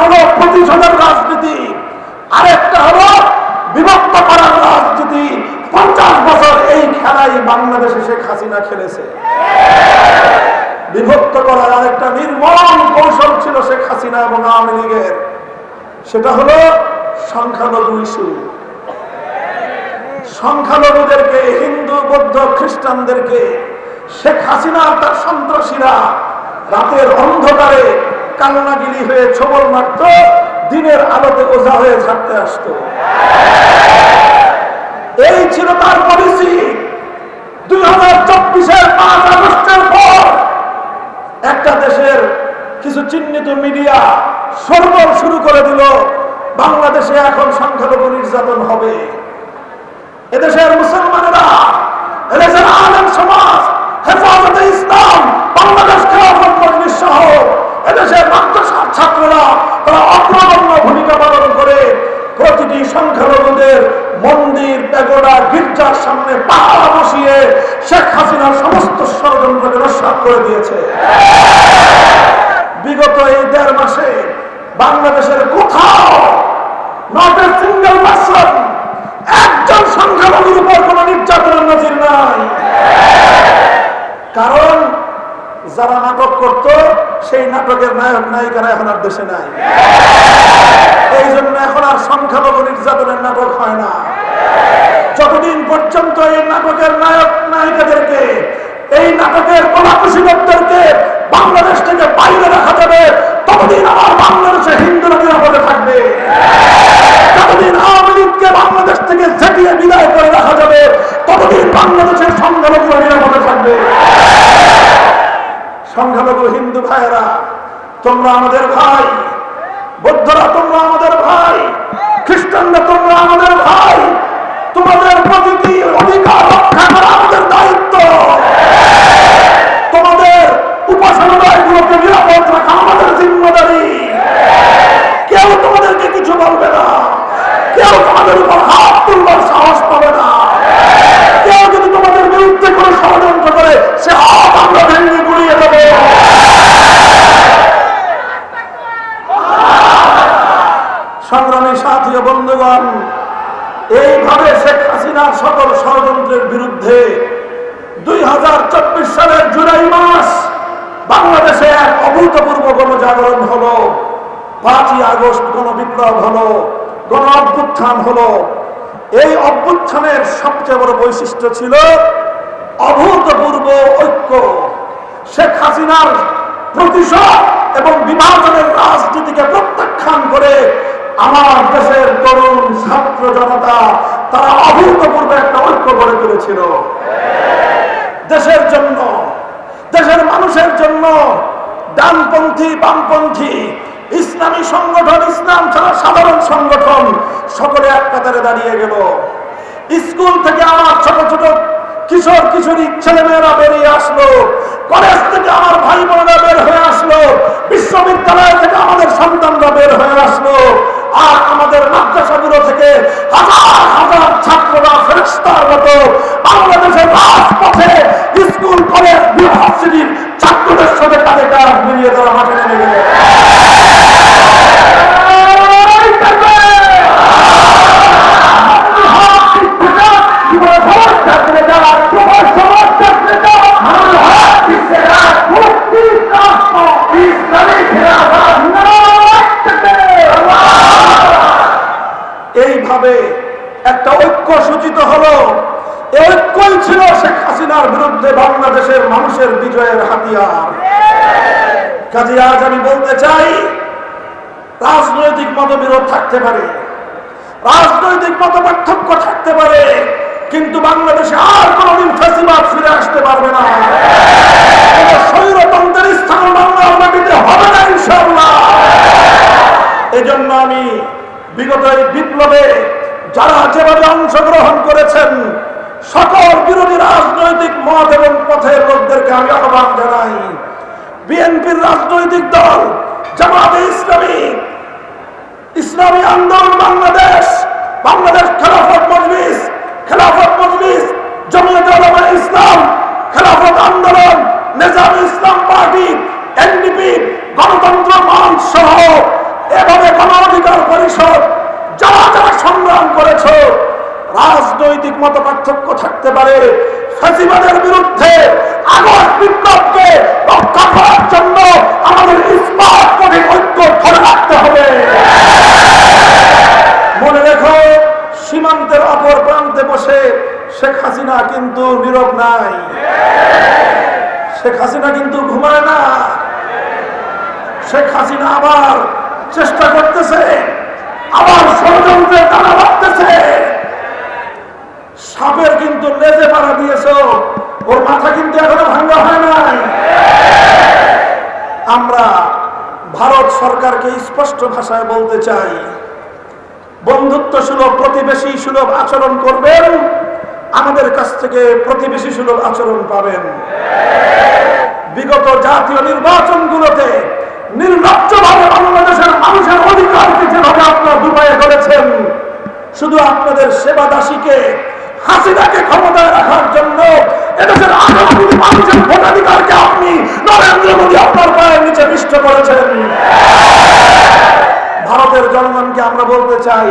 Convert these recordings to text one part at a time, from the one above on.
হলো প্রতিশোধের রাজনীতি, আরেকটা হলো বিভক্ত করার রাজনীতি। পঞ্চাশ বছর এই বাংলাদেশে শেখ হাসিনা খেলেছে। বিভক্ত করার আরেকটা কৌশল ছিল শেখ হাসিনা এবং আওয়ামী লীগের। সেটা হলো সংখ্যালঘু ইস্যু। সংখ্যালঘুদেরকে, হিন্দু, বৌদ্ধ, খ্রিস্টানদেরকে, শেখ হাসিনা তার সন্ত্রাসীরা রাতের অন্ধকারে কান্নাগিরি হয়ে ছবল মারত, দিনের আলোতে ওঝা হয়ে থাকতে আসতো। এই ছিল তার পলিসি। দুই হাজার চব্বিশের পাঁচ আগস্টের পর একটা দেশের কিছু চিহ্নিত মিডিয়া সরবর শুরু করে দিল, বাংলাদেশে এখন সংখ্যালঘু নির্যাতন হবে। এদেশের মুসলমানেরা, এদেশের আলেম সমাজ, হেফাজতে ইসলাম বাংলাদেশ খেলাফত মজলিস সহ এদেশের মাদ্রাসার ছাত্ররা তারা অগ্রগণ্য ভূমিকা পালন করে প্রতিটি সংখ্যালঘুদের মন্দির পেগোডা গির্জার সামনে পাহারা বসিয়ে শেখ হাসিনার সমস্ত ষড়যন্ত্রকে নস্বাত করে দিয়েছে। বিগত এই দেড় মাসে বাংলাদেশের কোথাও নট এ সিঙ্গেল পার্সন একজন সংখ্যালঘুর উপর কোন নির্যাতনের নজির নাই। কারণ যারা নাটক করত, সেই নাটকের নায়ক, নায়িকারা এখন আর দেশে নাই। এই জন্য এখন আর সংখ্যালঘু নির্যাতনের নাটক হয় না। নাটকের নায়ক নায়িকাদেরকে, এই নাটকের কলাকুশীদেরকে বাংলাদেশ থেকে বাইরে রাখা যাবে। ততদিন আমার বাংলাদেশে হিন্দুরা নিরাপদে থাকবে। যতদিন আওয়ামী লীগকে বাংলাদেশ থেকে ঝেঁটিয়ে বিদায় করে রাখা যাবে, ততদিন বাংলাদেশের সংখ্যালঘুরা নিরাপদে থাকবে। সংখ্যালঘু হিন্দু ভাইয়েরা, তোমরা আমাদের ভাই, বৌদ্ধরা তোমরা আমাদের ভাই, খ্রিস্টানরা তোমরা আমাদের ভাই, তোমাদের প্রতিটি অধিকার রক্ষা করা আমাদের দায়িত্ব তোমাদের উপাসনালয়গুলোকে নিরাপদ রাখা আমাদের জিম্মদারি কেউ তোমাদেরকে কিছু বলবে না কেউ তোমাদের উপর হাত তুলবার সাহস পাবে না কেউ যদি তোমাদের বিরুদ্ধে কোনো ষড়যন্ত্র করে সে হাত আমরা ভেঙে গুড়িয়ে দেবো সংগ্রামী সাথী বন্ধুগণ, এইভাবে শেখ হাসিনার সকল ষড়যন্ত্রের বিরুদ্ধে দুই সালের জুলাই মাস বাংলাদেশে এক অভূতপূর্ব গণজাগরণ পাঁচই আগস্ট গণবিপ্লব গণ অভ্যুত্থান এই অভ্যুত্থানের সবচেয়ে বড় বৈশিষ্ট্য ছিল অভূতপূর্ব ঐক্য। শেখ হাসিনার প্রতিশোধ এবং বিভাজনের রাজনীতিকে প্রত্যাখ্যান করে আমার দেশের তরুণ ছাত্র জনতা, তারা অভূতপূর্ব একটা ঐক্য গড়ে তুলেছিল। দেশের জন্য, দেশের মানুষের জন্য ডানপন্থী, বামপন্থী, ইসলামী সংগঠন, ইসলাম ছাড়া সাধারণ সংগঠন সকলে এক কাতারে দাঁড়িয়ে গেল। স্কুল থেকে আমার ছোট ছোট কিশোর কিশোরী ছেলেমেয়েরা বেরিয়ে আসলো। কলেজ থেকে আমার ভাই বোনেরা বের হয়ে আসলো। বিশ্ববিদ্যালয় থেকে আমাদের সন্তানরা বের হয়ে আসলো। আর আমাদের মাদ্রাসাগুলো থেকে হাজার হাজার ছাত্ররা ফেরস্তার মতো বাংলাদেশের রাজপথে স্কুল, কলেজ ইউনিভার্সিটির ছাত্রদের সাথে তাদের কাজ মিলিয়ে তারা মাঠে নেমে গেল। ছিল শেখ হাসিনার বিরুদ্ধে বাংলাদেশের মানুষের বিজয়ের হাতিয়ার। কাজে আজ আমি বলতে চাই, রাজনৈতিক মতবিরোধ থাকতে পারে, রাজনৈতিক মত পার্থক্য থাকতে পারে, কিন্তু বাংলাদেশে আর কোনদিন ফেসিবাদ ফিরে আসতে পারবে না। কোনো স্বৈরতন্ত্রের স্থান বাংলার মাটিতে হবে না ইনশাআল্লাহ এজন্য আমি বিগত এই বিপ্লবে যারা যেভাবে অংশগ্রহণ করেছেন সকল বিরোধী রাজনৈতিক মত এবং পথের লোকদেরকে আমি আহ্বান জানাই বিএনপির রাজনৈতিক দল, জামাতে ইসলামী ইসলামী আন্দোলন বাংলাদেশ বাংলাদেশ খেলাফত মজলিস খেলাফত মজলিস, জমিয়ত ইসলাম, খেলাফত আন্দোলন, নিজাম ইসলাম পার্টি, এনডিপি, গণতন্ত্র মঞ্চ সহ এভাবে এবং পরিষদ যারা যারা সংগ্রাম করেছ রাজনৈতিক মত পার্থক্য থাকতে পারে। ফ্যাসিবাদের বিরুদ্ধে আগস্ট বিপ্লবকে রক্ষা করার জন্য আমাদের ইস্পাত ঐক্য ধরে রাখতে হবে। মনে রেখো, সীমান্তের অপর প্রান্তে বসে শেখ হাসিনা কিন্তু নীরব নাই। শেখ হাসিনা কিন্তু ঘুমায় না। শেখ হাসিনা আবার চেষ্টা করতেছে, আবার ষড়যন্ত্রের টানা বাড়তেছে সাপের কিন্তু লেজে পাড়া দিয়েছ, ওর মাথা কিন্তু এখনও ভাঙ্গা হয় নাই। আমরা ভারত সরকারকে স্পষ্ট ভাষায় বলতে চাই, বন্ধুত্ব সুলভ, প্রতিবেশী সুলভ আচরণ করবেন, আমাদের কাছ থেকে প্রতিবেশী সুলভ আচরণ পাবেন। বিগত জাতীয় নির্বাচনগুলোতে নির্লজ্জভাবে বাংলাদেশের মানুষের অধিকারকে যেভাবে আপনারা দুপায়ে করেছেন, শুধু আপনাদের সেবা দাসীকে হাসিনাকে ক্ষমতায় রাখার জন্য এদেশের আগামী মানুষের ভোটাধিকারকে আপনি নরেন্দ্র মোদী আপনার পায়ের নিচে মিষ্ট করেছেন। ভারতের জনগণকে আমরা বলতে চাই,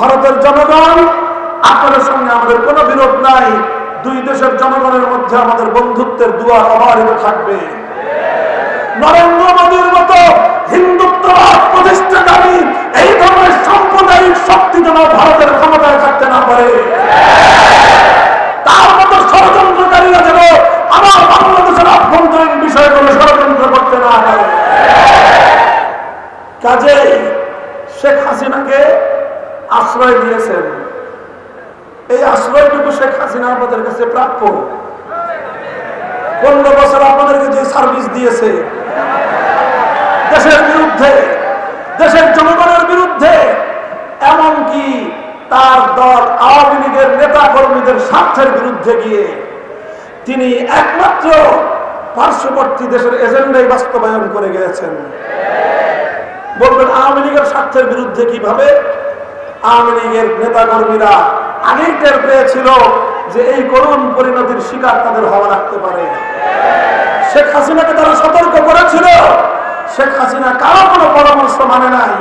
ভারতের জনগণ, আপনাদের সঙ্গে আমাদের কোনো বিরোধ নাই। দুই দেশের জনগণের মধ্যে আমাদের বন্ধুত্বের দুয়ার অবারিত থাকবে। নরেন্দ্র মোদীর মতো হিন্দুত্ববাদ প্রতিষ্ঠাকারী এই ধরনের সাম্প্রদায়িক শক্তি যেন ভারতের ক্ষমতায় থাকতে না পারে। তার মতো ষড়যন্ত্রকারীরা যেন আমার বাংলাদেশের আভ্যন্তরীণ বিষয়গুলো ষড়যন্ত্র করতে না পারে। কাজেই শেখ হাসিনাকে আশ্রয় দিয়েছেন। এই আশ্রয়টুকু শেখ হাসিনা আমাদের কাছে প্রাপ্য। পনেরো বছর আপনাদেরকে যে সার্ভিস দিয়েছে, দেশের বিরুদ্ধে দেশের জনগণের বিরুদ্ধে এমনকি তার দল আওয়ামী লীগের কর্মীদের স্বার্থের বিরুদ্ধে গিয়ে তিনি একমাত্র পার্শ্ববর্তী দেশের এজেন্ডাই বাস্তবায়ন করে গিয়েছেন বলবেন, আওয়ামী লীগের স্বার্থের বিরুদ্ধে কীভাবে? আওয়ামী লীগের নেতা কর্মীরা আগেই টের পেয়েছিল যে এই করুণ পরিণতির শিকার তাদের হওয়া রাখতে পারে। শেখ হাসিনাকে তারা সতর্ক করেছিল। শেখ হাসিনা কারও কোনো পরামর্শ মানে নাই।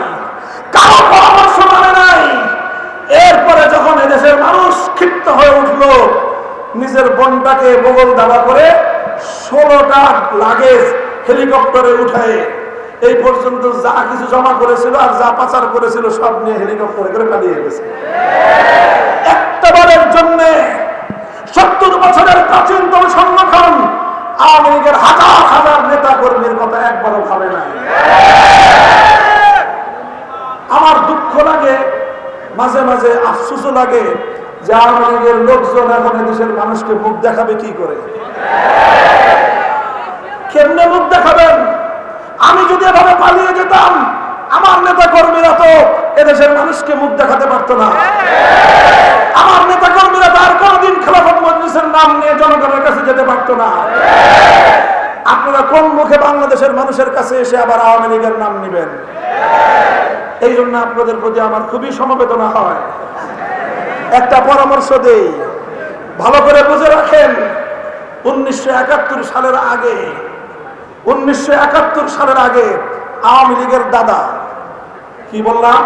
কারও পরামর্শ মানে নাই। এরপরে যখন এদেশের মানুষ ক্ষিপ্ত হয়ে উঠল, নিজের বোনটাকে বগল দাবা করে ষোলোটা লাগেজ হেলিকপ্টারে উঠায় এই পর্যন্ত যা কিছু জমা করেছিল আর যা পাচার করেছিল সব নিয়ে হেলিকপ্টারে করে পালিয়ে গেছে। একটাবারের জন্য সত্তর বছরের প্রাচীনতম সংগঠন আওয়ামী লীগের হাজার হাজার নেতা কর্মীর কথা একবারও ভাবে নাই। আমার দুঃখ লাগে মাঝে মাঝে আফসুসও লাগে যে আওয়ামী লীগের লোকজন এখন দেশের মানুষকে মুখ দেখাবে কি করে? কেমনে মুখ দেখাবেন? আমি যদি এভাবে পালিয়ে যেতাম, আমার নেতা কর্মীরা তো এদেশের মানুষকে মুখ দেখাতে পারতো না। আমার নেতা কর্মীরা তার কোনদিন খেলাফত মজলিসের নাম নিয়ে জনগণের কাছে যেতে পারতো না। আপনারা কোন মুখে বাংলাদেশের মানুষের কাছে এসে আবার আওয়ামী লীগের নাম নিবেন? এই জন্য আপনাদের প্রতি আমার খুবই সমবেদনা হয়। একটা পরামর্শ দেই। ভালো করে বুঝে রাখেন, উনিশশো একাত্তর সালের আগে, উনিশশো একাত্তর সালের আগে আওয়ামী লীগের দাদা, কি বললাম?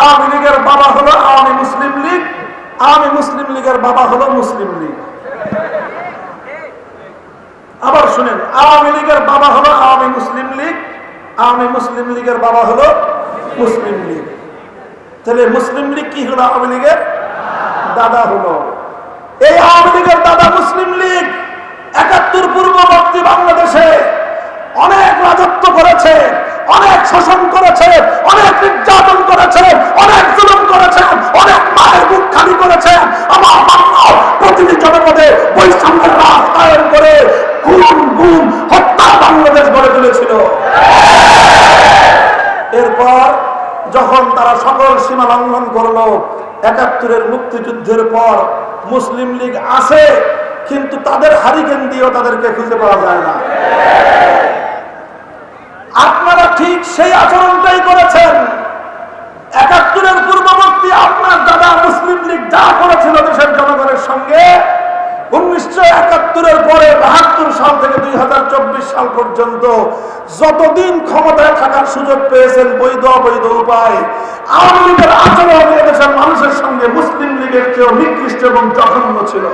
আওয়ামী লীগের বাবা হলো আওয়ামী মুসলিম লীগ, আওয়ামী মুসলিম লীগের বাবা হলো মুসলিম লীগ আবার শুনেন, আওয়ামী লীগের বাবা হলো আওয়ামী মুসলিম লীগ, আওয়ামী মুসলিম লীগের বাবা হলো মুসলিম লীগ। তাহলে মুসলিম লীগ কি হলো আওয়ামী লীগের? দাদা হলো। এই আওয়ামী লীগের দাদা মুসলিম লীগ। একাত্তর পূর্ববর্তী বাংলাদেশে এরপর যখন তারা সকল সীমা লঙ্ঘন করল, একাত্তরের মুক্তিযুদ্ধের পর মুসলিম লীগ আছে, কিন্তু তাদের হারিকেন দিয়েও তাদেরকে খুঁজে পাওয়া যায় না। আপনারা ঠিক সেই আচরণটাই করেছেন। একাত্তরের পূর্ববর্তী আপনার দাদা মুসলিম লীগ যা করেছিল দেশের জনগণের সঙ্গে উনিশশো একাত্তরের পরে বাহাত্তর সাল থেকে দুই সাল পর্যন্ত যতদিন ক্ষমতায় থাকার সুযোগ পেয়েছেন, বৈধ অবৈধ উপায়, আওয়ামী লীগের আচরণ এদেশের মানুষের সঙ্গে মুসলিম লীগের চেয়েও নিকৃষ্ট এবং জঘন্য ছিল।